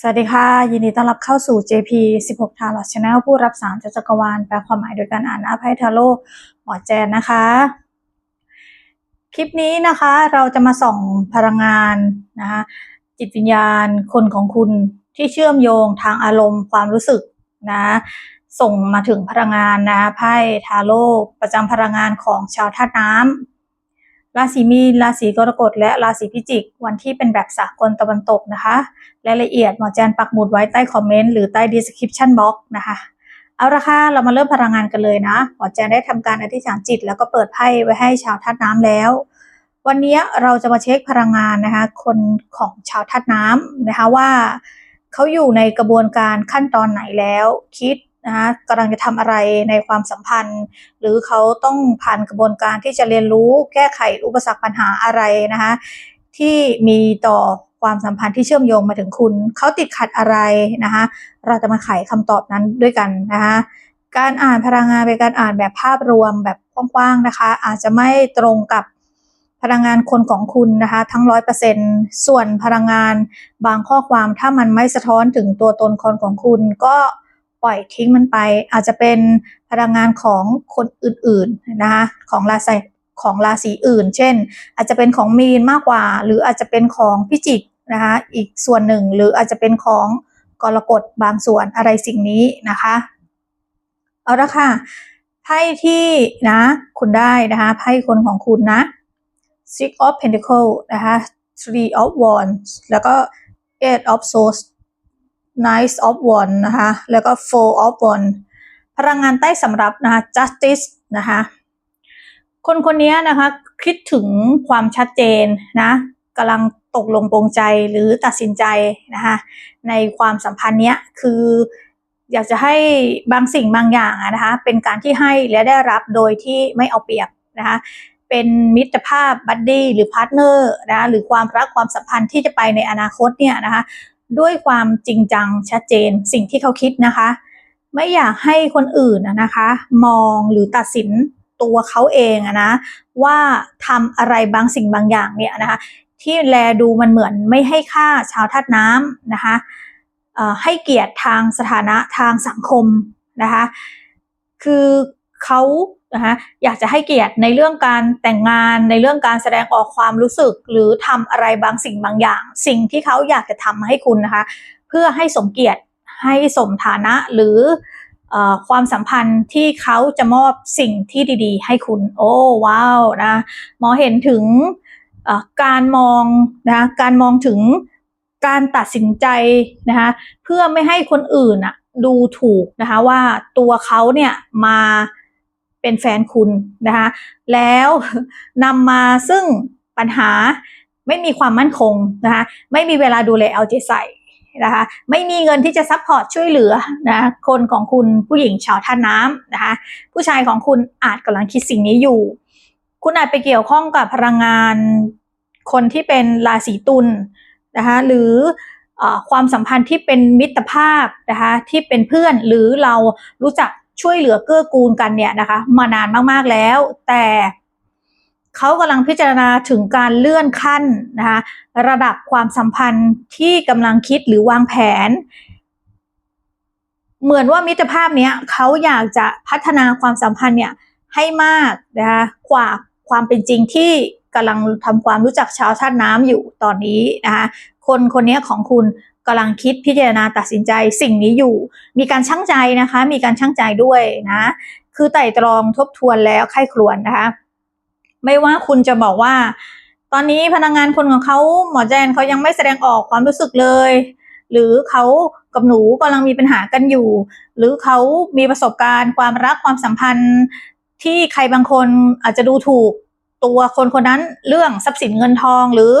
สวัสดีค่ะ ยินดีต้อนรับเข้าสู่ JP 16 Tarot Channel ผู้รับสารจ,จักรวาลแปลความหมายโดยการอ่านอาไพ่ทาโร่หมอแจนนะคะ คลิปนี้นะคะเราจะมาส่องพลังงานนะคะจิตวิญญาณคนของคุณที่เชื่อมโยงทางอารมณ์ความรู้สึกนะส่งมาถึงพลังงานนะไพ่ทาโร่ประจำพลังงานของชาวธาตุน้ำ ราศีมีนราศีกรกฎและราศีพิจิก วันที่เป็นแบบสากลตะวันตกนะคะรายละเอียดหมอแจนปักหมุดไว้ใต้คอมเมนต์หรือใต้ description box นะคะเอาละค่ะเรามาเริ่มพลังงานกันเลยนะหมอแจนได้ทำการอธิษฐานจิต แล้วก็เปิดไพ่ไว้ให้ชาวธาตุน้ำแล้ว วันนี้เราจะมาเช็คพลังงานนะคะคนของชาวธาตุน้ำนะคะว่าเขาอยู่ในกระบวนการขั้นตอนไหนแล้ว คิด นะคะกำลังจะทำอะไรในความสัมพันธ์ หรือเขาต้องผ่านกระบวนการที่จะเรียนรู้แก้ไขอุปสรรคปัญหาอะไรนะคะที่มีต่อความสัมพันธ์ที่เชื่อมโยงมาถึงคุณ เขาติดขัดอะไรนะคะเราจะมาไขคำตอบนั้นด้วยกันนะคะการอ่านพลังงานเป็นการอ่านแบบภาพรวมแบบกว้างๆนะคะ อาจจะไม่ตรงกับพลังงานคนของคุณนะคะ ทั้งร้อยเปอร์เซ็นส่วนพลังงานบางข้อความถ้ามันไม่สะท้อนถึงตัวตนคนของคุณก็ ปล่อยทิ้งมันไป อาจจะเป็นพลังงานของคนอื่นๆนะคะของราศีของราศีอื่น เช่น อาจจะเป็นของมีนมากกว่า หรืออาจจะเป็นของพิจิกนะคะอีกส่วนหนึ่งหรืออาจจะเป็นของกรกฎบางส่วนอะไรสิ่งนี้นะคะเอาละค่ะไพ่ที่นะคุณได้นะคะไพ่คนของคุณนะ Six of Pentacle นะคะ Three of Wands แล้วก็ Eight of Swords Knight of Wands นะคะ แล้วก็ Four of Wands พลังงานใต้สำรับนะคะ Justice นะคะ คนคนนี้นะคะคิดถึงความชัดเจนนะกำลังตกลงปรงใจหรือตัดสินใจนะคะในความสัมพันธ์เนี้ยคืออยากจะให้บางสิ่งบางอย่างนะคะเป็นการที่ให้และได้รับโดยที่ไม่เอาเปรียบนะคะเป็นมิตรภาพบัดดี้หรือพาร์ทเนอร์นะคะหรือความรักความสัมพันธ์ที่จะไปในอนาคตเนี่ยนะคะ ด้วยความจริงจังชัดเจนสิ่งที่เขาคิดนะคะ ไม่อยากให้คนอื่นนะคะ มองหรือตัดสินตัวเขาเองนะว่าทำอะไรบางสิ่งบางอย่างเนี่ยนะคะที่แลดูมันเหมือนไม่ให้ค่าชาวธาตุน้ำนะคะให้เกียรติทางสถานะทางสังคมนะคะ คือเขา นะคะอยากจะให้เกียรติในเรื่องการแต่งงานในเรื่องการแสดงออกความรู้สึก หรือทำอะไรบางสิ่งบางอย่าง สิ่งที่เขาอยากจะทำให้คุณนะคะ เพื่อให้สมเกียรติให้สมฐานะหรือความสัมพันธ์ที่เขาจะมอบสิ่งที่ดีๆ ให้คุณ โอ้ว้าวนะหมอเห็นถึงการมองนะการมองถึงการตัดสินใจนะคะเพื่อไม่ให้คนอื่นอะดูถูกนะคะว่าตัวเขาเนี่ยมา เป็นแฟนคุณนะคะ แล้วนำมาซึ่งปัญหาไม่มีความมั่นคงนะคะไม่มีเวลาดูแลเอาใจใส่นะคะไม่มีเงินที่จะซัพพอร์ตช่วยเหลือนะคนของคุณผู้หญิงชาวท่าน้ำนะคะผู้ชายของคุณอาจกำลังคิดสิ่งนี้อยู่ คุณอาจไปเกี่ยวข้องกับพลังงานคนที่เป็นราศีตุลนะคะหรืออความสัมพันธ์ที่เป็นมิตรภาพนะคะที่เป็นเพื่อนหรือเรารู้จัก ช่วยเหลือเกื้อกูลกันเนี่ยนะคะ มานานมากๆแล้ว แต่เขากำลังพิจารณาถึงการเลื่อนขั้นนะคะระดับความสัมพันธ์ที่กำลังคิดหรือวางแผน เหมือนว่ามิตรภาพเนี้ยเขาอยากจะพัฒนาความสัมพันธ์เนี่ยให้มากนะคะกว่าความเป็นจริงที่กำลังทำความรู้จักชาวธาตุน้ำอยู่ตอนนี้นะคะคนคนนี้ของคุณ กำลังคิดพิจารณาตัดสินใจสิ่งนี้อยู่ มีการชั่งใจนะคะ มีการชั่งใจด้วยนะ คือไต่ตรองทบทวนแล้วไข้ครวนนะคะ ไม่ว่าคุณจะบอกว่า ตอนนี้พนักงงานคนของเขาหมอแจนเขายังไม่แสดงออกความรู้สึกเลย หรือเขากับหนูกำลังมีปัญหากันอยู่ หรือเขามีประสบการณ์ความรักความสัมพันธ์ที่ใครบางคนอาจจะดูถูกตัวคนคนนั้นเรื่องทรัพย์สินเงินทองหรือ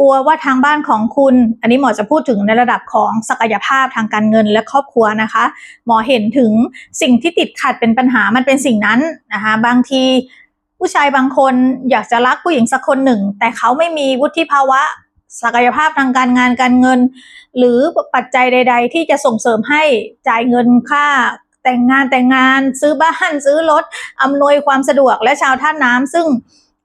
กลัวว่าทางบ้านของคุณ อันนี้หมอจะพูดถึงในระดับของศักยภาพทางการเงินและครอบครัวนะคะ หมอเห็นถึงสิ่งที่ติดขัดเป็นปัญหามันเป็นสิ่งนั้นนะคะบางทีผู้ชายบางคนอยากจะรักผู้หญิงสักคนหนึ่ง แต่เขาไม่มีวุฒิภาวะ ศักยภาพทางการงานการเงิน หรือปัจจัยใด ๆ ที่จะส่งเสริมให้จ่ายเงินค่าแต่งงานแต่งงาน ซื้อบ้านซื้อรถอำนวยความสะดวกและชาวท่าน้ำซึ่ง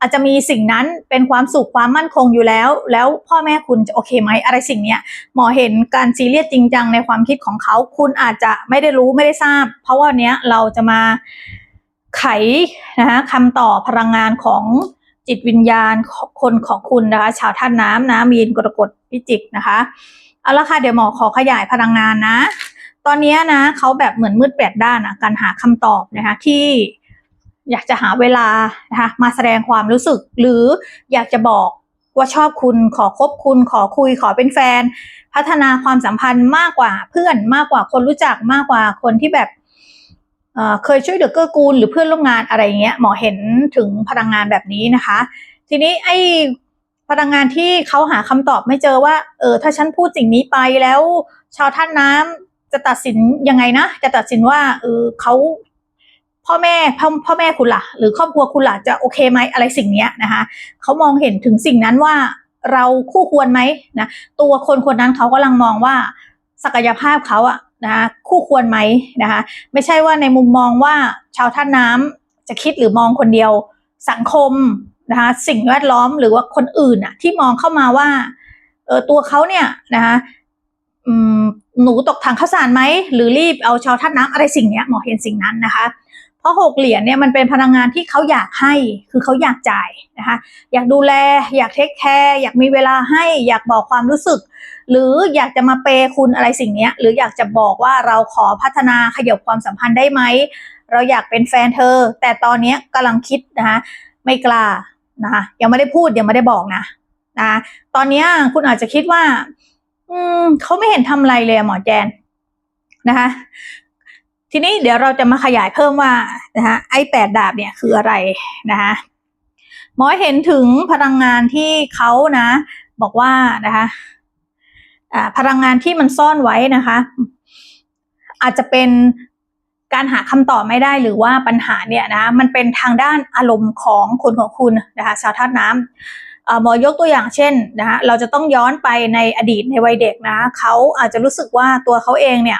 อาจจะมีสิ่งนั้นเป็นความสุขความมั่นคงอยู่แล้ว แล้วพ่อแม่คุณจะโอเคไหมอะไรสิ่งเนี้ยหมอเห็นการซีเรียสจริงจังในความคิดของเขา คุณอาจจะไม่ได้รู้ไม่ได้ทราบ เพราะว่าวันเนี้ยเราจะมาไขนะคะคำตอบพลังงานของจิตวิญญาณของคนของคุณนะคะ ชาวท่านน้ำนะมีนกรกฎพิจิกนะคะเอาละค่ะเดี๋ยวหมอขอขยายพลังงานนะ ตอนนี้นะเขาแบบเหมือนมืดแปดด้านอะการหาคำตอบนะคะที่ อยากจะหาเวลานะคะมาแสดงความรู้สึก หรืออยากจะบอกว่าชอบคุณขอคบคุณ ขอคุยขอเป็นแฟน พัฒนาความสัมพันธ์มากกว่าเพื่อนมากกว่าคนรู้จักมากกว่าคนที่แบบเเคยช่วยเหลือเกื้อกูลหรือเพื่อนร่วมงานอะไรเงี้ยหมอเห็นถึงพลังงานแบบนี้นะคะ ทีนี้ไอ้พลังงานที่เขาหาคำตอบไม่เจอว่า เออถ้าฉันพูดสิ่งนี้ไปแล้ว ชาวท่านน้ำจะตัดสินยังไงนะ จะตัดสินว่าเออเขา พ่อแม่พ่อพ่อแม่คุณล่ะ หรือครอบครัวคุณล่ะจะโอเคไหมอะไรสิ่งเนี้ยนะคะเขามองเห็นถึงสิ่งนั้นว่าเราคู่ควรไหมนะตัวคนคนนั้นเขากำลังมองว่าศักยภาพเขาอะนะคะคู่ควรไหมนะคะไม่ใช่ว่าในมุมมองว่าชาวท่าน้ำจะคิดหรือมองคนเดียวสังคมนะคะสิ่งแวดล้อมหรือว่าคนอื่นอะที่มองเข้ามาว่าเออตัวเขาเนี่ยนะคะหนูตกถังข้าวสารไหมหรือรีบเอาชาวท่าน้ำอะไรสิ่งเนี้ยหมอเห็นสิ่งนั้นนะคะ เพราะหกเหรียญเนี่ยมันเป็นพลังงานที่เขาอยากให้ คือเขาอยากจ่ายนะคะ อยากดูแล อยากเทคแคร์ อยากมีเวลาให้ อยากบอกความรู้สึก หรืออยากจะมาเปคุณอะไรสิ่งนี้ หรืออยากจะบอกว่าเราขอพัฒนาขยบความสัมพันธ์ได้ไหม เราอยากเป็นแฟนเธอ แต่ตอนนี้กำลังคิดนะคะ ไม่กล้านะคะยังไม่ได้พูดยังไม่ได้บอกนะนะ ตอนนี้คุณอาจจะคิดว่า อืมเขาไม่เห็นทำอะไรเลยหมอแจนนะคะ ทีนี้เดี๋ยวเราจะมาขยายเพิ่มว่านะคะไอ้แปดดาบเนี่ยคืออะไรนะคะหมอเห็นถึงพลังงานที่เขานะ บอกว่านะคะพลังงานที่มันซ่อนไว้นะคะ อาจจะเป็นการหาคำตอบไม่ได้หรือว่าปัญหาเนี่ยนะมันเป็นทางด้านอารมณ์ของคนของคุณนะคะชาวธาตุน้ำหมอยกตัวอย่างเช่นนะคะเราจะต้องย้อนไปในอดีตในวัยเด็กนะเขาอาจจะรู้สึกว่าตัวเขาเองเนี่ย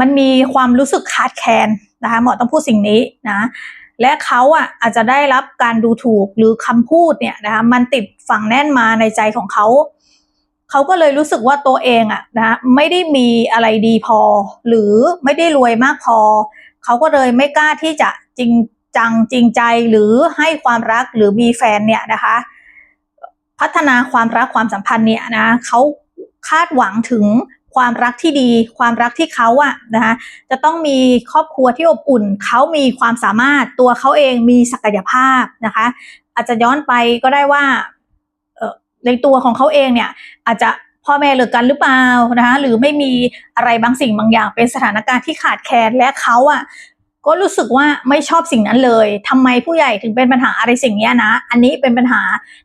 มันมีความรู้สึกขาดแคลนนะคะหมอต้องพูดสิ่งนี้นะและเขาอะอาจจะได้รับการดูถูกหรือคำพูดเนี่ยนะคะมันติดฝังแน่นมาในใจของเขาเขาก็เลยรู้สึกว่าตัวเองอะนะไม่ได้มีอะไรดีพอ หรือไม่ได้รวยมากพอ เขาก็เลยไม่กล้าที่จะจริงจังจริงใจหรือให้ความรักหรือมีแฟนเนี่ยนะคะ พัฒนาความรักความสัมพันธ์เนี่ยนะเขาคาดหวังถึง ความรักที่ดี ความรักที่เขาอะนะคะจะต้องมีครอบครัวที่อบอุ่น เขามีความสามารถตัวเขาเองมีศักยภาพนะคะ อาจจะย้อนไปก็ได้ว่าในตัวของเขาเองเนี่ยอาจจะพ่อแม่เลิกกันหรือเปล่านะคะหรือไม่มีอะไรบางสิ่งบางอย่าง เป็นสถานการณ์ที่ขาดแคลนและเขาอะก็รู้สึกว่าไม่ชอบสิ่งนั้นเลยทำไมผู้ใหญ่ถึงเป็นปัญหาอะไรสิ่งนี้นะ อันนี้เป็นปัญหา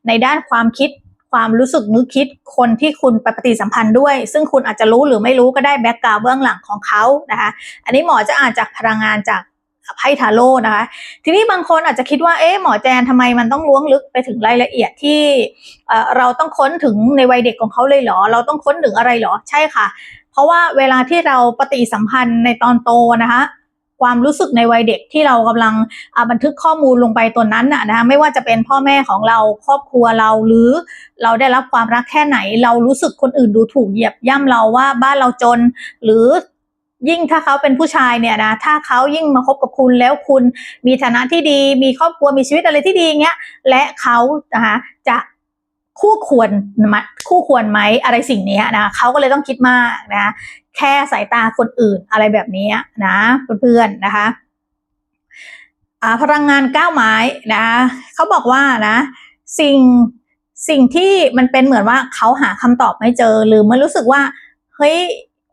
ในด้านความคิด ความรู้สึกนึกคิดคนที่คุณไปปฏิสัมพันธ์ด้วย ซึ่งคุณอาจจะรู้หรือไม่รู้ก็ได้แบ็กกราวเบื้องหลังของเขานะคะ อันนี้หมอจะอ่านจากพลังงานจากไพ่ทาโร่นะคะ ทีนี้บางคนอาจจะคิดว่า เอ๊ะ หมอแจนทำไมมันต้องล้วงลึกไปถึงรายละเอียดที่เอ่อเราต้องค้นถึงในวัยเด็กของเขาเลยเหรอ เราต้องค้นถึงอะไรเหรอ ใช่ค่ะ เพราะว่าเวลาที่เราปฏิสัมพันธ์ในตอนโตนะคะ ความรู้สึกในวัยเด็กที่เรากำลังบันทึกข้อมูลลงไปตัวนั้นนะนะคะไม่ว่าจะเป็นพ่อแม่ของเราครอบครัวเราหรือเราได้รับความรักแค่ไหน เรารู้สึกคนอื่นดูถูกเหยียบย่ำเราว่าบ้านเราจน หรือยิ่งถ้าเขาเป็นผู้ชายเนี่ยนะถ้าเขายิ่งมาคบกับคุณแล้วคุณมีฐานะที่ดี มีครอบครัวมีชีวิตอะไรที่ดีเงี้ยและเขานะคะจะ คู่ควรมคู่ควรไหมอะไรสิ่งนี้นะเขาก็เลยต้องคิดมากนะแค่สายตาคนอื่นอะไรแบบนี้นะเพื่อนๆนะคะอ่าพลังงานก้าวไม้นะเขาบอกว่านะสิ่งสิ่งที่มันเป็นเหมือนว่าเขาหาคำตอบไม่เจอหรือมันรู้สึกว่าเฮ้ย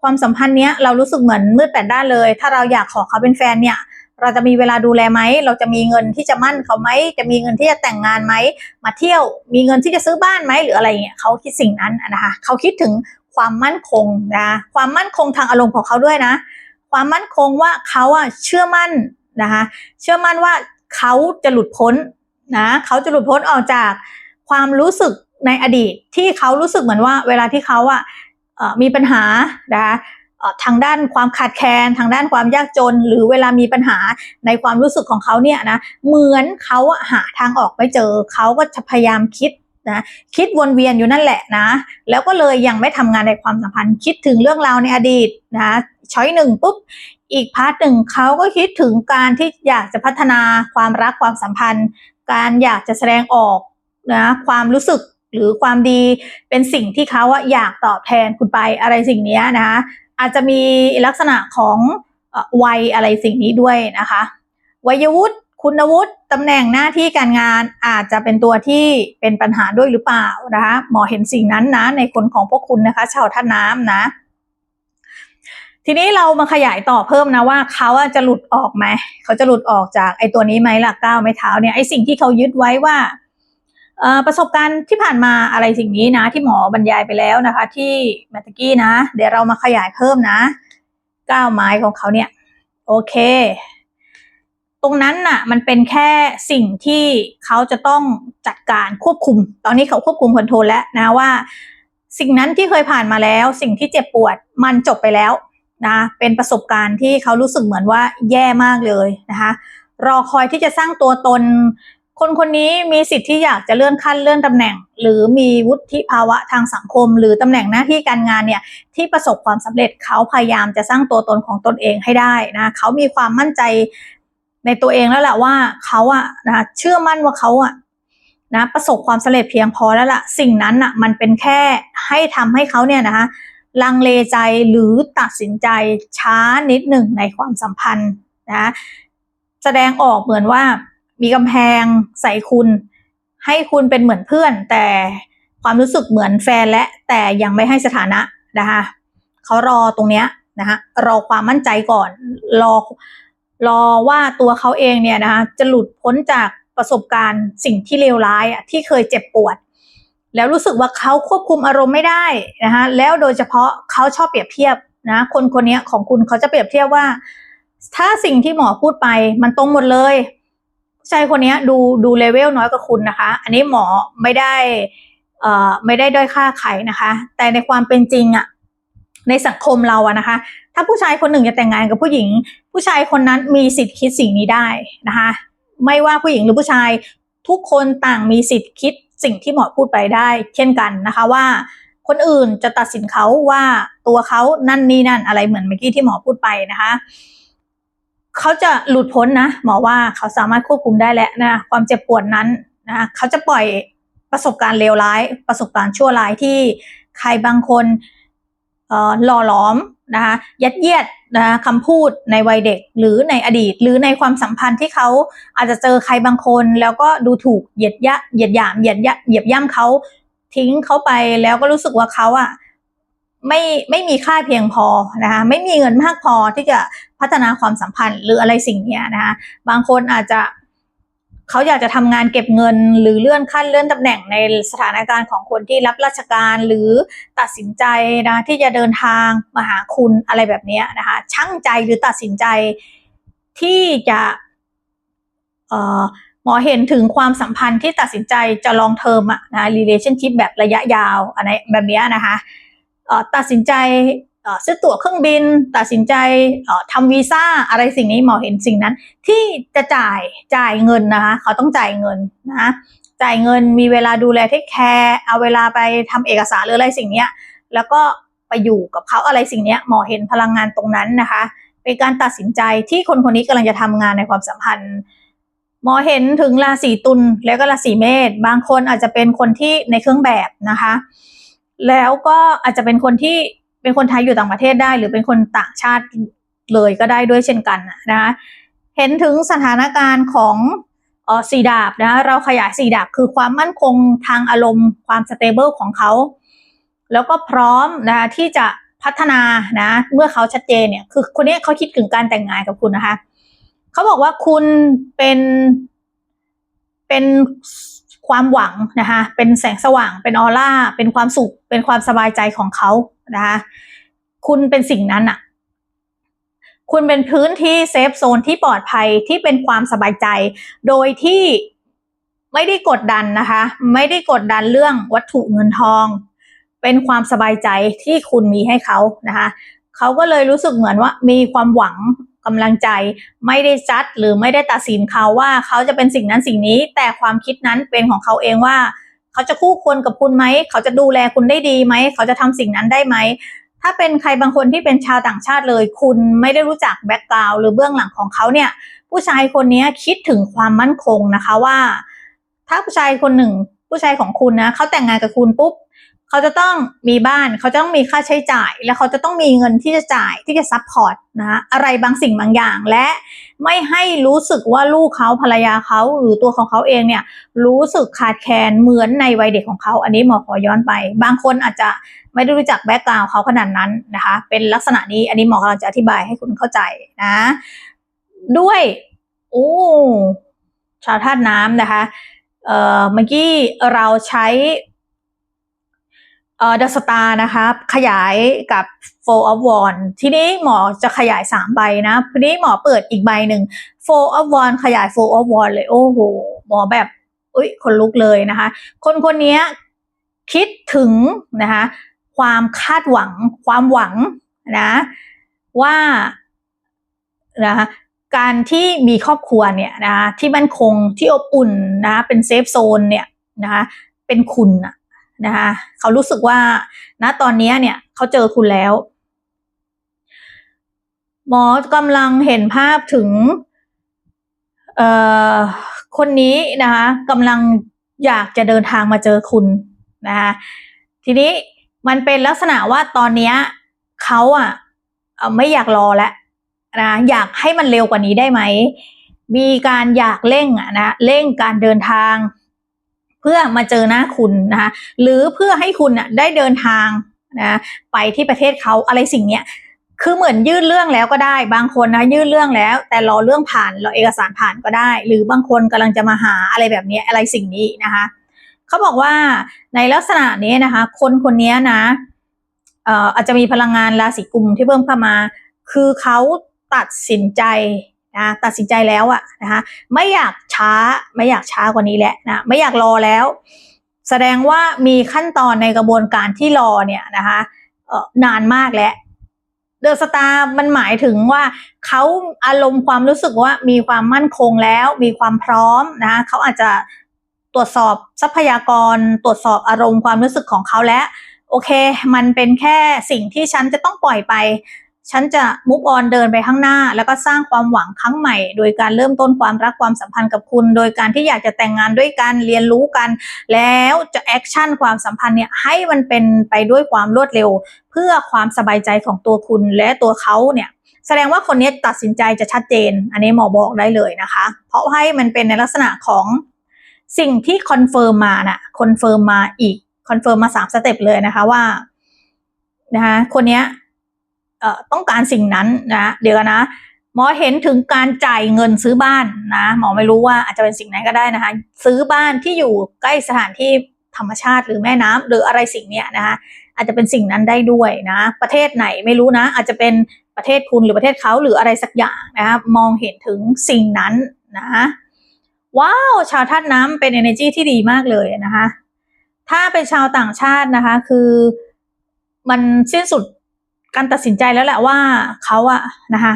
ความสัมพันธ์เนี้ยเรารู้สึกเหมือนมืดแปดด้านเลย ถ้าเราอยากขอเขาเป็นแฟนเนี่ย เราจะมีเวลาดูแลไหม เราจะมีเงินที่จะมั่นเขาไหม จะมีเงินที่จะแต่งงานไหม มาเที่ยว มีเงินที่จะซื้อบ้านไหมหรืออะไรเงี้ยเขาคิดสิ่งนั้นนะคะ เขาคิดถึงความมั่นคงนะ ความมั่นคงทางอารมณ์ของเขาด้วยนะ ความมั่นคงว่าเขาอะเชื่อมั่นนะคะ เชื่อมั่นว่าเขาจะหลุดพ้นนะเขาจะหลุดพ้นออกจากความรู้สึกในอดีตที่เขารู้สึกเหมือนว่า เวลาที่เขาอะอ่อมีปัญหานะคะ ทางด้านความขาดแคลนทางด้านความยากจน หรือเวลามีปัญหาในความรู้สึกของเขาเนี่ยนะเหมือนเขาหาทางออกไม่เจอ เขาก็จะพยายามคิดนะคิดวนเวียนอยู่นั่นแหละนะ แล้วก็เลยยังไม่ทำงานในความสัมพันธ์คิดถึงเรื่องราวในอดีตนะช้อยหนึ่งปุ๊บอีกพาร์ทหนึ่งเขาก็คิดถึงการที่อยากจะพัฒนาความรักความสัมพันธ์ การอยากจะแสดงออกนะความรู้สึกหรือความดีเป็นสิ่งที่เขาอยากตอบแทนคุณไปอะไรสิ่งนี้นะ อาจจะมีลักษณะของอวัยอะไรสิ่งนี้ด้วยนะคะวัยวุฒิคุณวุฒิตำแหน่งหน้าที่การงานอาจจะเป็นตัวที่เป็นปัญหาด้วยหรือเปล่านะคะหมอเห็นสิ่งนั้นนะในคนของพวกคุณนะคะ ชาวท่าน้ำนะ ทีนี้เรามาขยายต่อเพิ่มนะว่าเขาจะหลุดออกไหมเขาจะหลุดออกจากไอ้ตัวนี้ไหมล่ะก้าวไม้เท้าเนี่ยไอ้สิ่งที่เขายึดไว้ว่า ประสบการณ์ที่ผ่านมาอะไรสิ่งนี้นะ ที่หมอบรรยายไปแล้วนะคะ ที่เมื่อกี้นะ เดี๋ยวเรามาขยายเพิ่มนะก้าวไม้ของเขาเนี่ย โอเค ตรงนั้นน่ะ มันเป็นแค่สิ่งที่เขาจะต้องจัดการควบคุม ตอนนี้เขาควบคุมคอนโทรลแล้วนะว่า สิ่งนั้นที่เคยผ่านมาแล้ว สิ่งที่เจ็บปวดมันจบไปแล้วนะเป็นประสบการณ์ที่เขารู้สึกเหมือนว่าแย่มากเลยนะคะ รอคอยที่จะสร้างตัวตน คนคนนี้มีสิทธิ์ที่อยากจะเลื่อนขั้นเลื่อนตำแหน่ง หรือมีวุฒิภาวะทางสังคม หรือตำแหน่งหน้าที่การงานเนี่ยที่ประสบความสำเร็จเขาพยายามจะสร้างตัวตนของตนเองให้ได้นะเขามีความมั่นใจในตัวเองแล้วแหละว่าเขาอะนะเชื่อมั่นว่าเขาอะนะประสบความสำเร็จเพียงพอแล้วล่ะสิ่งนั้นอะมันเป็นแค่ให้ทำให้เขาเนี่ยนะคะลังเลใจหรือตัดสินใจช้านิดหนึ่งในความสัมพันธ์นะแสดงออกเหมือนว่า มีกำแพงใส่คุณ ให้คุณเป็นเหมือนเพื่อน แต่ความรู้สึกเหมือนแฟนและแต่ยังไม่ให้สถานะนะคะเขารอตรงเนี้ยนะคะรอความมั่นใจก่อน รอรอว่าตัวเขาเองเนี่ยนะคะจะหลุดพ้นจากประสบการณ์สิ่งที่เลวร้ายอะที่เคยเจ็บปวด แล้วรู้สึกว่าเขาควบคุมอารมณ์ไม่ได้นะคะแล้วโดยเฉพาะเขาชอบเปรียบเทียบนะคนคนนี้ของคุณเขาจะเปรียบเทียบว่า ถ้าสิ่งที่หมอพูดไปมันตรงหมดเลย ชายคนนี้ดูดูเลเวลน้อยกว่าคุณนะคะ อันนี้หมอไม่ได้เอ่อไม่ได้ด้อยค่าใครนะคะ แต่ในความเป็นจริงอะในสังคมเราอะนะคะ ถ้าผู้ชายคนหนึ่งจะแต่งงานกับผู้หญิง ผู้ชายคนนั้นมีสิทธิ์คิดสิ่งนี้ได้นะคะ ไม่ว่าผู้หญิงหรือผู้ชายทุกคนต่างมีสิทธิ์คิดสิ่งที่หมอพูดไปได้ เช่นกันนะคะว่าคนอื่นจะตัดสินเขาว่าตัวเขานั่นนี่นั่นอะไรเหมือนเมื่อกี้ที่หมอพูดไปนะคะ เขาจะหลุดพ้นนะหมอว่าเขาสามารถควบคุมได้แล้วนะความเจ็บปวดนั้นนะเขาจะปล่อยประสบการณ์เลวร้าย ประสบการณ์ชั่วร้ายที่ใครบางคนหล่อหลอมนะคะยัดเยียดนะคะคำพูดในวัยเด็กหรือในอดีต หรือในความสัมพันธ์ที่เขาอาจจะเจอใครบางคน แล้วก็ดูถูกเหยียดยะเหยียดหยามเหยียดยะเหยียบย่ำเขาทิ้งเขาไปแล้วก็รู้สึกว่าเขาอะ ไม่ไม่มีค่าเพียงพอนะคะไม่มีเงินมากพอที่จะพัฒนาความสัมพันธ์หรืออะไรสิ่งเนี้ยนะคะบางคนอาจจะเขาอยากจะทำงานเก็บเงิน หรือเลื่อนขั้นเลื่อนตำแหน่งในสถานการณ์ของคนที่รับราชการหรือตัดสินใจนะที่จะเดินทางมาหาคุณอะไรแบบนี้นะคะช่างใจหรือตัดสินใจที่จะเออหมอเห็นถึงความสัมพันธ์ที่ตัดสินใจจะลองเทอมอะนะ relationship แบบระยะยาวอะไรแบบเนี้ยนะคะ ตัดสินใจซื้อตั๋วเครื่องบิน ตัดสินใจเอ่อทำวีซ่าอะไรสิ่งนี้หมอเห็นสิ่งนั้น ที่จะจ่ายจ่ายเงินนะคะเขาต้องจ่ายเงินนะจ่ายเงินมีเวลาดูแลเทคแคร์เอาเวลาไปทำเอกสารหรืออะไรสิ่งนี้แล้วก็ไปอยู่กับเขาอะไรสิ่งนี้หมอเห็นพลังงานตรงนั้นนะคะ เป็นการตัดสินใจที่คนคนนี้กำลังจะทำงานในความสัมพันธ์หมอเห็นถึงราศีตุลแล้วก็ราศีเมษบางคนอาจจะเป็นคนที่ในเครื่องแบบนะคะ แล้วก็อาจจะเป็นคนที่เป็นคนไทยอยู่ต่างประเทศได้ หรือเป็นคนต่างชาติเลยก็ได้ด้วยเช่นกันนะคะเห็นถึงสถานการณ์ของออสีดาบนะเราขยายสีดาบคือความมั่นคงทางอารมณ์ความสเตเบิลของเขา แล้วก็พร้อมนะที่จะพัฒนานะเมื่อเขาชัดเจนเนี่ยคือคนนี้เขาคิดถึงการแต่งงานกับคุณนะคะเขาบอกว่าคุณเป็นเป็น ความหวังนะคะเป็นแสงสว่างเป็นออร่าเป็นความสุข เป็นความสบายใจของเขานะคะคุณเป็นสิ่งนั้นอะคุณเป็นพื้นที่เซฟโซนที่ปลอดภัยที่เป็นความสบายใจ โดยที่ไม่ได้กดดันนะคะ ไม่ได้กดดันเรื่องวัตถุเงินทอง เป็นความสบายใจที่คุณมีให้เขานะคะเขเขาก็เลยรู้สึกเหมือนว่ามีความหวัง กำลังใจ ไม่ได้จัดหรือไม่ได้ตัดสินเขาว่าเขาจะเป็นสิ่งนั้นสิ่งนี้ แต่ความคิดนั้นเป็นของเขาเองว่า เขาจะคู่ควรกับคุณไหม เขาจะดูแลคุณได้ดีไหม เขาจะทำสิ่งนั้นได้ไหม ถ้าเป็นใครบางคนที่เป็นชาวต่างชาติเลย คุณไม่ได้รู้จักแบ็กกราวด์หรือเบื้องหลังของเขาเนี่ย ผู้ชายคนนี้คิดถึงความมั่นคงนะคะว่า ถ้าผู้ชายคนหนึ่ง ผู้ชายของคุณนะเขาแต่งงานกับคุณปุ๊บ เขาจะต้องมีบ้านเขาจะต้องมีค่าใช้จ่าย แล้วเขาจะต้องมีเงินที่จะจ่ายที่จะซัพพอร์ตนะอะไรบางสิ่งบางอย่าง และไม่ให้รู้สึกว่าลูกเขาภรรยาเขาหรือตัวของเขาเองเนี่ยรู้สึกขาดแคลนเหมือนในวัยเด็กของเขา อันนี้หมอขอย้อนไป บางคนอาจจะไม่ได้รู้จักแบ็กกราวเขาขนาดนั้นนะคะ เป็นลักษณะนี้อันนี้หมอกำลังจะอธิบายให้คุณเข้าใจนะ ด้วยโอ้ชาวธาตุน้ำนะคะ เอ่อเมื่อกี้เราใช้ เอ่อดัสตาร์นะคะขยายกับ four of wand ทีนี้หมอจะขยายสามใบนะทีนี้หมอเปิดอีกใบหนึ่ง four of wand ขยาย four of wand เลยโอ้โหหมอแบบอุ้ยคนลุกเลยนะคะ คนคนนี้คิดถึงนะคะความคาดหวังความหวังนะว่านะคะการที่มีครอบครัวเนี่ยนะคะที่มั่นคงที่อบอุ่นนะเป็นเซฟโซนเนี่ยนะคะเป็นคุณอะ นะคะเขารู้สึกว่าณตอนนี้เนี่ยเขาเจอคุณแล้ว หมอกำลังเห็นภาพถึงเอ่อคนนี้นะคะกำลังอยากจะเดินทางมาเจอคุณนะคะทีนี้มันเป็นลักษณะว่าตอนนี้เขาอะไม่อยากรอแล้วนะอยากให้มันเร็วกว่านี้ได้ไหม มีการอยากเร่งอะนะเร่งการเดินทาง เพื่อมาเจอหน้าคุณนะคะหรือเพื่อให้คุณอะได้เดินทางนะไปที่ประเทศเขาอะไรสิ่งเนี้ยคือเหมือนยื่นเรื่องแล้วก็ได้ บางคนนะยื่นเรื่องแล้ว แต่รอเรื่องผ่านรอเอกสารผ่านก็ได้ หรือบางคนกำลังจะมาหาอะไรแบบนี้อะไรสิ่งนี้นะคะเขาบอกว่าในลักษณะนี้นะคะ คนคนนี้นะอออาจจะมีพลังงานราศีกุมที่เพิ่มเข้ามา คือเขาตัดสินใจ นะตัดสินใจแล้วอะนะคะไม่อยากช้าไม่อยากช้ากว่านี้แล้วนะไม่อยากรอแล้ว แสดงว่ามีขั้นตอนในกระบวนการที่รอเนี่ยนะคะนานมากแล้วเดอะสตาร์มันหมายถึงว่าเขาอารมณ์ความรู้สึกว่ามีความมั่นคงแล้ว มีความพร้อมนะคะเขาอาจจะตรวจสอบทรัพยากร ตรวจสอบอารมณ์ความรู้สึกของเขาแล้ว โอเค มันเป็นแค่สิ่งที่ฉันจะต้องปล่อยไป ฉันจะมุกออนเดินไปข้างหน้า แล้วก็สร้างความหวังครั้งใหม่ โดยการเริ่มต้นความรักความสัมพันธ์กับคุณ โดยการที่อยากจะแต่งงานด้วยกันเรียนรู้กัน แล้วจะแอคชั่นความสัมพันธ์เนี่ยให้มันเป็นไปด้วยความรวดเร็ว เพื่อความสบายใจของตัวคุณและตัวเขาเนี่ยแสดงว่าคนนี้ตัดสินใจจะชัดเจน อันนี้หมอบอกได้เลยนะคะ เพราะให้มันเป็นในลักษณะของสิ่งที่คอนเฟิร์มมาน่ะคอนเฟิร์มมาอีกคอนเฟิร์มมาสามสเต็ปเลยนะคะว่านะคะคนเนี้ย ต้องการสิ่งนั้นนะเดี๋ยวกันนะหมอเห็นถึงการจ่ายเงินซื้อบ้านนะหมอไม่รู้ว่าอาจจะเป็นสิ่งไหนก็ได้นะคะ ซื้อบ้านที่อยู่ใกล้สถานที่ธรรมชาติหรือแม่น้ำหรืออะไรสิ่งเนี้ยนะคะอาจจะเป็นสิ่งนั้นได้ด้วยนะ ประเทศไหนไม่รู้นะ อาจจะเป็นประเทศคุณหรือประเทศเขาหรืออะไรสักอย่างนะคะมองเห็นถึงสิ่งนั้นนะว้าวชาวธาตุน้ำเป็น energy ที่ดีมากเลยนะคะถ้าเป็นชาวต่างชาตินะคะ คือมันสิ้นสุด การตัดสินใจแล้วแหละว่าเขาอะนะคะ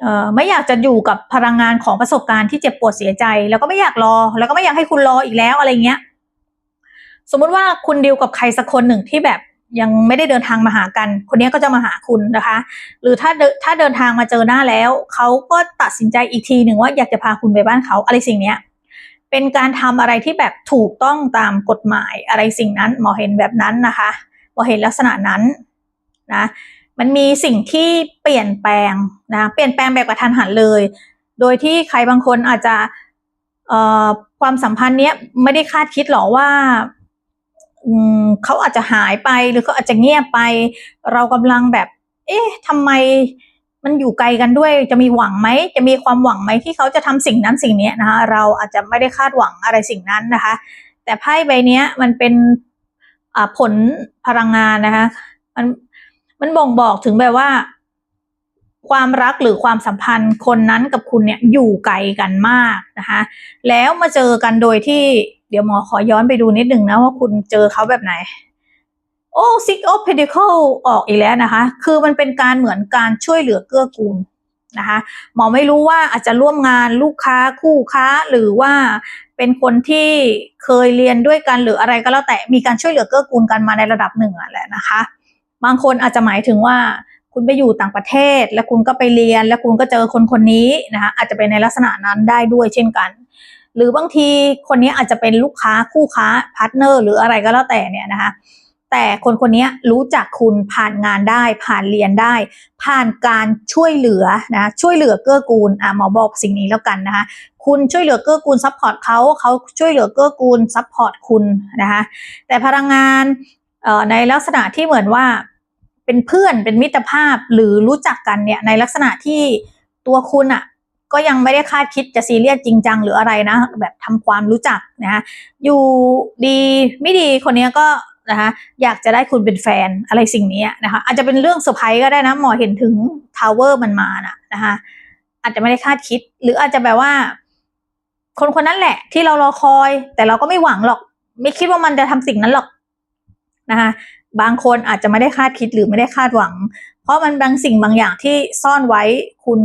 เอ่อไม่อยากจะอยู่กับพลังงานของประสบการณ์ที่เจ็บปวดเสียใจ แล้วก็ไม่อยากรอ แล้วก็ไม่อยากให้คุณรออีกแล้วอะไรเงี้ย สมมุติว่าคุณดีลกับใครสักคนหนึ่งที่แบบยังไม่ได้เดินทางมาหากัน คนนี้ก็จะมาหาคุณนะคะ หรือถ้าถ้าเดินทางมาเจอหน้าแล้ว เขาก็ตัดสินใจอีกทีหนึ่งว่าอยากจะพาคุณไปบ้านเขาอะไรสิ่งเนี้ย เป็นการทำอะไรที่แบบถูกต้องตามกฎหมายอะไรสิ่งนั้นหมอเห็นแบบนั้นนะคะหมอเห็นลักษณะนั้น นะมันมีสิ่งที่เปลี่ยนแปลงนะเปลี่ยนแปลงแบบกระทันหันเลย โดยที่ใครบางคนอาจจะความสัมพันธ์เนี้ยไม่ได้คาดคิดหรอกว่าเขาอาจจะหายไปหรือเขาอาจจะเงียบไป เรากำลังแบบ เอ๊ะทำไมมันอยู่ไกลกันด้วย จะมีหวังไหมจะมีความหวังไหมที่เขาจะทำสิ่งนั้นสิ่งนี้นะคะเราอาจจะไม่ได้คาดหวังอะไรสิ่งนั้นนะคะ แต่ไพ่ใบเนี้ยมันเป็นผลพลังงานนะคะ มัน มันบ่งบอกถึงแบบว่า ความรักหรือความสัมพันธ์คนนั้นกับคุณเนี่ยอยู่ไกลกันมากนะคะแล้วมาเจอกันโดยที่เดี๋ยวหมอขอย้อนไปดูนิดหนึ่งนะว่าคุณเจอเขาแบบไหน โอ้ six of pentacle ออกอีกแล้วนะคะ คือมันเป็นการเหมือนการช่วยเหลือเกื้อกูลนะคะหมอไม่รู้ว่าอาจจะร่วมงานลูกค้าคู่ค้าหรือว่าเป็นคนที่เคยเรียนด้วยกันหรืออะไรก็แล้วแต่มีการช่วยเหลือเกื้อกูลกันมาในระดับหนึ่งอะแหละนะคะ บางคนอาจจะหมายถึงว่าคุณไปอยู่ต่างประเทศ แล้วคุณก็ไปเรียน แล้วคุณก็เจอคนคนนี้นะคะอาจจะเป็นในลักษณะนั้นได้ด้วยเช่นกัน หรือบางทีคนนี้อาจจะเป็นลูกค้าคู่ค้าพาร์ทเนอร์หรืออะไรก็แล้วแต่เนี่ยนะคะแต่คนคนนี้รู้จักคุณผ่านงานได้ ผ่านเรียนได้ ผ่านการช่วยเหลือนะช่วยเหลือเกื้อกูลอะหมอบอกสิ่งนี้แล้วกันนะคะคุณช่วยเหลือเกื้อกูลซัพพอร์ตเขาเขาช่วยเหลือเกื้อกูลซัพพอร์ตคุณนะคะแต่พลังงาน ในลักษณะที่เหมือนว่าเป็นเพื่อนเป็นมิตรภาพหรือรู้จักกันเนี่ยในลักษณะที่ตัวคุณอะก็ยังไม่ได้คาดคิดจะซีเรียสจริงจังหรืออะไรนะ แบบทำความรู้จักนะคะอยู่ดีไม่ดีคนนี้ก็นะคะอยากจะได้คุณเป็นแฟนอะไรสิ่งนี้นะคะอาจจะเป็นเรื่องเซอร์ไพรส์ก็ได้นะหมอเห็นถึงทาวเวอร์มันมานะนะคะอาจจะไม่ได้คาดคิด หรืออาจจะแบบว่า คนคนนั้นแหละที่เรารอคอย แต่เราก็ไม่หวังหรอก ไม่คิดว่ามันจะทำสิ่งนั้นหรอก นะคะบางคนอาจจะไม่ได้คาดคิดหรือไม่ได้คาดหวัง เพราะมันบางสิ่งบางอย่างที่ซ่อนไว้คุณ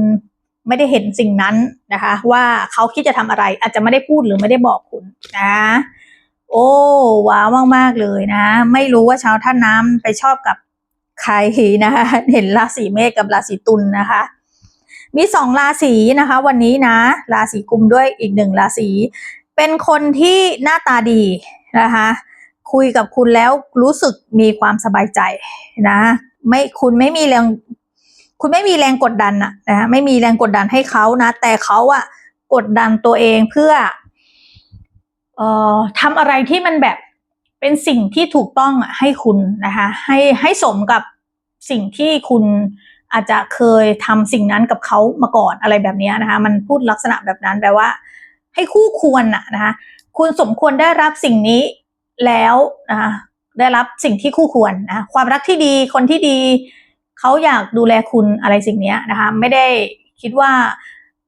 ไม่ได้เห็นสิ่งนั้นนะคะ ว่าเขาคิดจะทำอะไรอาจจะไม่ได้พูดหรือไม่ได้บอกคุณนะโอ้ว้าวมากๆเลยนะ ไม่รู้ว่าชาวท่านน้ำไปชอบกับใครนะคะเห็นราศีเมษกับราศีตุลนนะคะ มีสองราศีนะคะ วันนี้นะ ราศีกุมด้วยอีกหนึ่งราศีเป็นคนที่หน้าตาดีนะคะ คุยกับคุณแล้วรู้สึกมีความสบายใจนะไม่คุณไม่มีแรงคุณไม่มีแรงกดดันอะนะไม่มีแรงกดดันให้เขานะ แต่เขาอะกดดันตัวเองเพื่อเอ่อทำอะไรที่มันแบบเป็นสิ่งที่ถูกต้องอะให้คุณนะคะให้ให้สมกับสิ่งที่คุณอาจจะเคยทำสิ่งนั้นกับเขามาก่อนอะไรแบบนี้นะคะมันพูดลักษณะแบบนั้นแปลว่า ให้คู่ควรอะนะคะคุณสมควรได้รับสิ่งนี้ แล้วนะคะได้รับสิ่งที่คู่ควรนะความรักที่ดีคนที่ดีเขาอยากดูแลคุณอะไรสิ่งนี้นะคะ ไม่ได้คิดว่า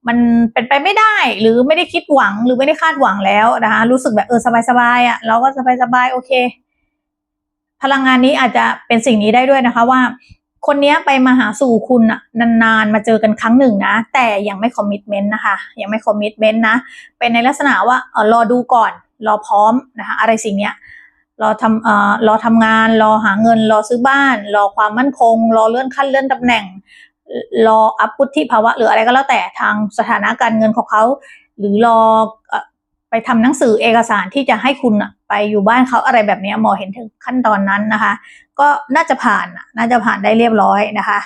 มันเป็นไปไม่ได้ หรือไม่ได้คิดหวังหรือไม่ได้คาดหวังแล้วนะคะ รู้สึกแบบเออสบายๆอะเราก็สบายๆโอเค พลังงานนี้อาจจะเป็นสิ่งนี้ได้ด้วยนะคะว่า คนนี้ไปมาหาสู่คุณนานๆมาเจอกันครั้งหนึ่งนะ แต่ยังไม่คอมมิชเมนต์นะคะ ยังไม่คอมมิชเมนต์นะเป็นในลักษณะว่าเออรอดูก่อน รอพร้อมนะคะอะไรสิ่งเนี้ยรอทำเอ่อรอทำงานรอหาเงิน รอซื้อบ้าน รอความมั่นคง รอเลื่อนขั้นเลื่อนตำแหน่ง รออัพพุทธิภาวะ หรืออะไรก็แล้วแต่ทางสถานะการเงินของเขา หรือรอเอ่อไปทำหนังสือเอกสารที่จะให้คุณอะไปอยู่บ้านเขาอะไรแบบนี้หมอเห็นถึงขั้นตอนนั้นนะคะ ก็น่าจะผ่านน่าจะผ่านได้เรียบร้อยนะคะ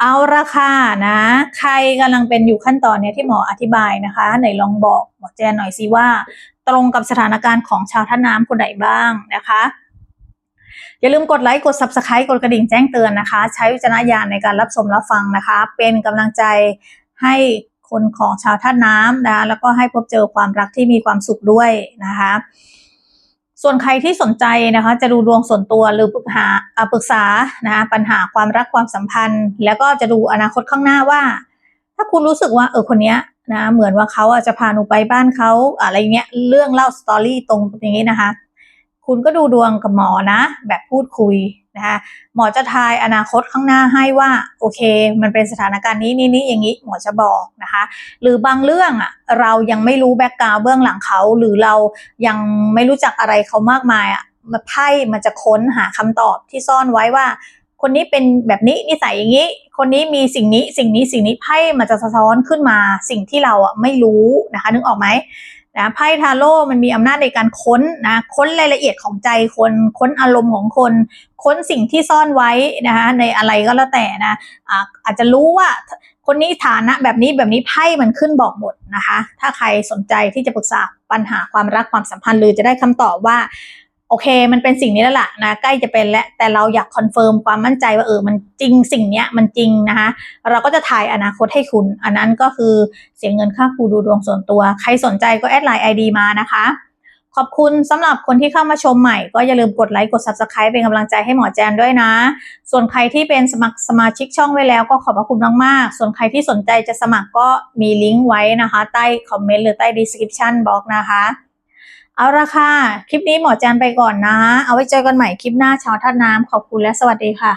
เอาราคานะ ใครกำลังเป็นอยู่ขั้นตอนเนี้ยที่หมออธิบายนะคะไหนลองบอกหมอแจนหน่อยสิว่า ตรงกับสถานการณ์ของชาวท่าน้ำคนไหนบ้างนะคะ อย่าลืมกดไลค์กด subscribe กดกระดิ่งแจ้งเตือนนะคะ ใช้วิจารณญาณในการรับชมรับฟังนะคะ เป็นกำลังใจให้คนของชาวท่าน้ำนะแล้วก็ให้พบเจอความรักที่มีความสุขด้วยนะคะส่วนใครที่สนใจนะคะจะดูดวงส่วนตัวหรือปรึกหาปรึกษานะปัญหาความรักความสัมพันธ์ แล้วก็จะดูอนาคตข้างหน้าว่า ถ้าคุณรู้สึกว่าเออคนเนี้ยนะเหมือนว่าเขาอาจจะพาหนูไปบ้านเขาอะไรเงี้ยเรื่องเล่าสตอรี่ตรงอย่างนี้นะคะ คุณก็ดูดวงกับหมอนะ แบบพูดคุยนะคะหมอจะทายอนาคตข้างหน้าให้ว่าโอเค มันเป็นสถานการณ์นี้นี้นี้อย่างนี้หมอจะบอกนะคะ หรือบางเรื่องอะเรายังไม่รู้แบ็กกราวเบื้องหลังเขา หรือเรายังไม่รู้จักอะไรเขามากมายอะมาไพ่มันจะค้นหาคำตอบที่ซ่อนไว้ว่า คนนี้เป็นแบบนี้นิสัยอย่างนี้ คนนี้มีสิ่งนี้สิ่งนี้สิ่งนี้ไพ่มันจะสะท้อนขึ้นมาสิ่งที่เราอะไม่รู้นะคะ นึกออกไหมนะไพ่ทาโร่มันมีอำนาจในการค้นนะค้นรายละเอียดของใจคนค้นอารมณ์ของคน ค้นสิ่งที่ซ่อนไว้นะคะในอะไรก็แล้วแต่นะอาอาจจะรู้ว่าคนนี้ฐานะแบบนี้แบบนี้ไพ่มันขึ้นบอกหมดนะคะ ถ้าใครสนใจที่จะปรึกษาปัญหาความรักความสัมพันธ์หรือจะได้คำตอบว่า โอเค มันเป็นสิ่งนี้แล้วล่ะนะใกล้จะเป็นแล้วแต่เราอยากคอนเฟิร์มความมั่นใจว่าเออมันจริงสิ่งเนี้ยมันจริงนะคะเราก็จะถ่ายอนาคตให้คุณ อันนั้นก็คือเสียเงินค่าครูดูดวงส่วนตัว ใครสนใจก็แอดไลน์ไอดีมานะคะ ขอบคุณสำหรับคนที่เข้ามาชมใหม่ ก็อย่าลืมกดไลค์กด subscribe เป็นกำลังใจให้หมอแจนด้วยนะ ส่วนใครที่เป็นสมัครสมาชิกช่องไว้แล้วก็ขอบพระคุณมากๆ ส่วนใครที่สนใจจะสมัครก็มีลิงก์ไว้นะคะ ใต้คอมเมนต์หรือใต้ description box นะคะ เอาละค่ะ คลิปนี้หมอแจนไปก่อนนะ เอาไว้เจอกันใหม่คลิปหน้าชาวท่าตุน้ำขอบคุณและสวัสดีค่ะ